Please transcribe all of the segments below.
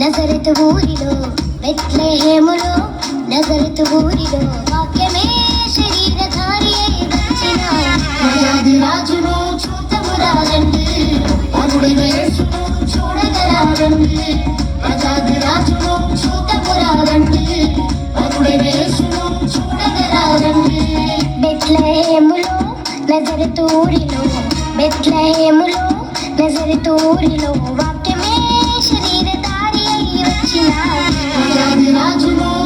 నజరతు ఊరిలో బెత్లెహేములో నజరతు ఊరిలో వాక్యమే శరీరధారి అయి వచ్చిన రాజాది రాజును చూతమురాలండి అరుడిన యేసును చూడగరారండి రాజాది రాజును చూతమురాలండి అరుడిన యేసును చూడగరారండి బెత్లెహేములో నజరతూరిలో బెత్లెహేములో నజరతూరిలో వాక్యమే శరీరధారి అయి వచ్చిన రాజాది రాజును చూతమురాలండి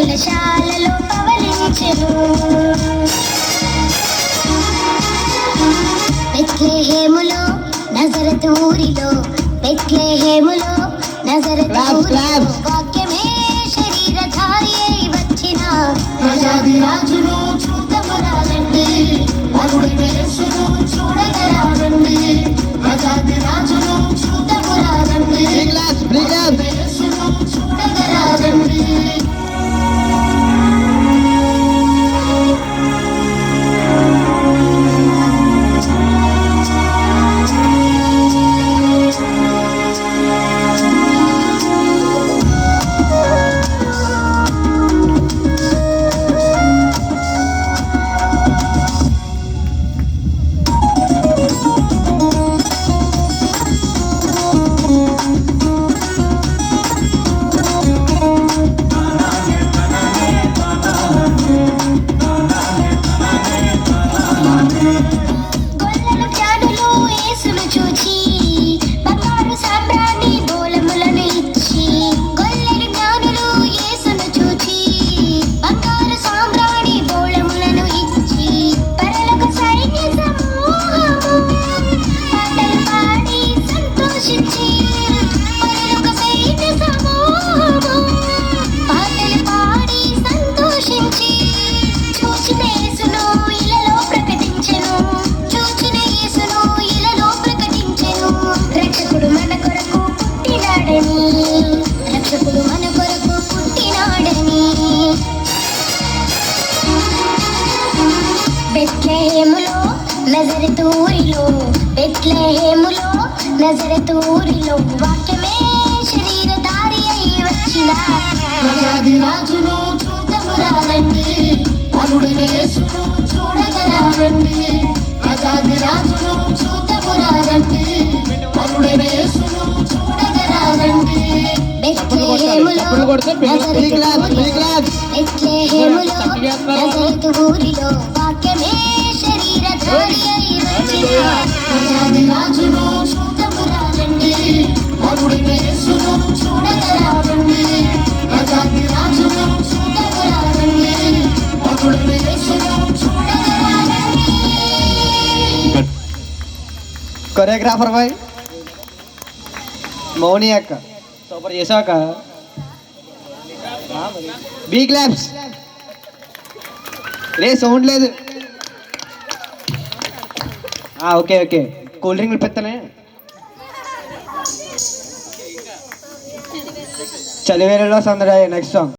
పశువుల శాలలో పవళించెను బెత్లెహేములో నజరతు ఊరిలో బెత్లెహేములో నజరతు ఊరిలో. వాక్యమే శరీరధారి అయి వచ్చిన రాజాది రాజును কাটানে బెత్లెహేములో నజరతూరిలో బెత్లెహేములో నజరతూరిలో వాక్యమే శరీరధారి అయి వచ్చిన. రాజాది రాజును చూడమురాలండి అరుడిన చూడగరారండి రాజాది రాజును చూడమురాలండి అరుడిన చూడగరారండి బెత్లెహేములో చప్పట్లు కొడితే పిల్లలు కొరియోగ్రాఫర్ బాయ్. మౌని అక్క. సూపర్ చేసాక బీ క్లాప్స్ రే సౌండ్ లేదు. Okay okay. కూల్ డ్రింక్ పెత్తనే చలివేలలో సందడి నెక్స్ట్ సాంగ్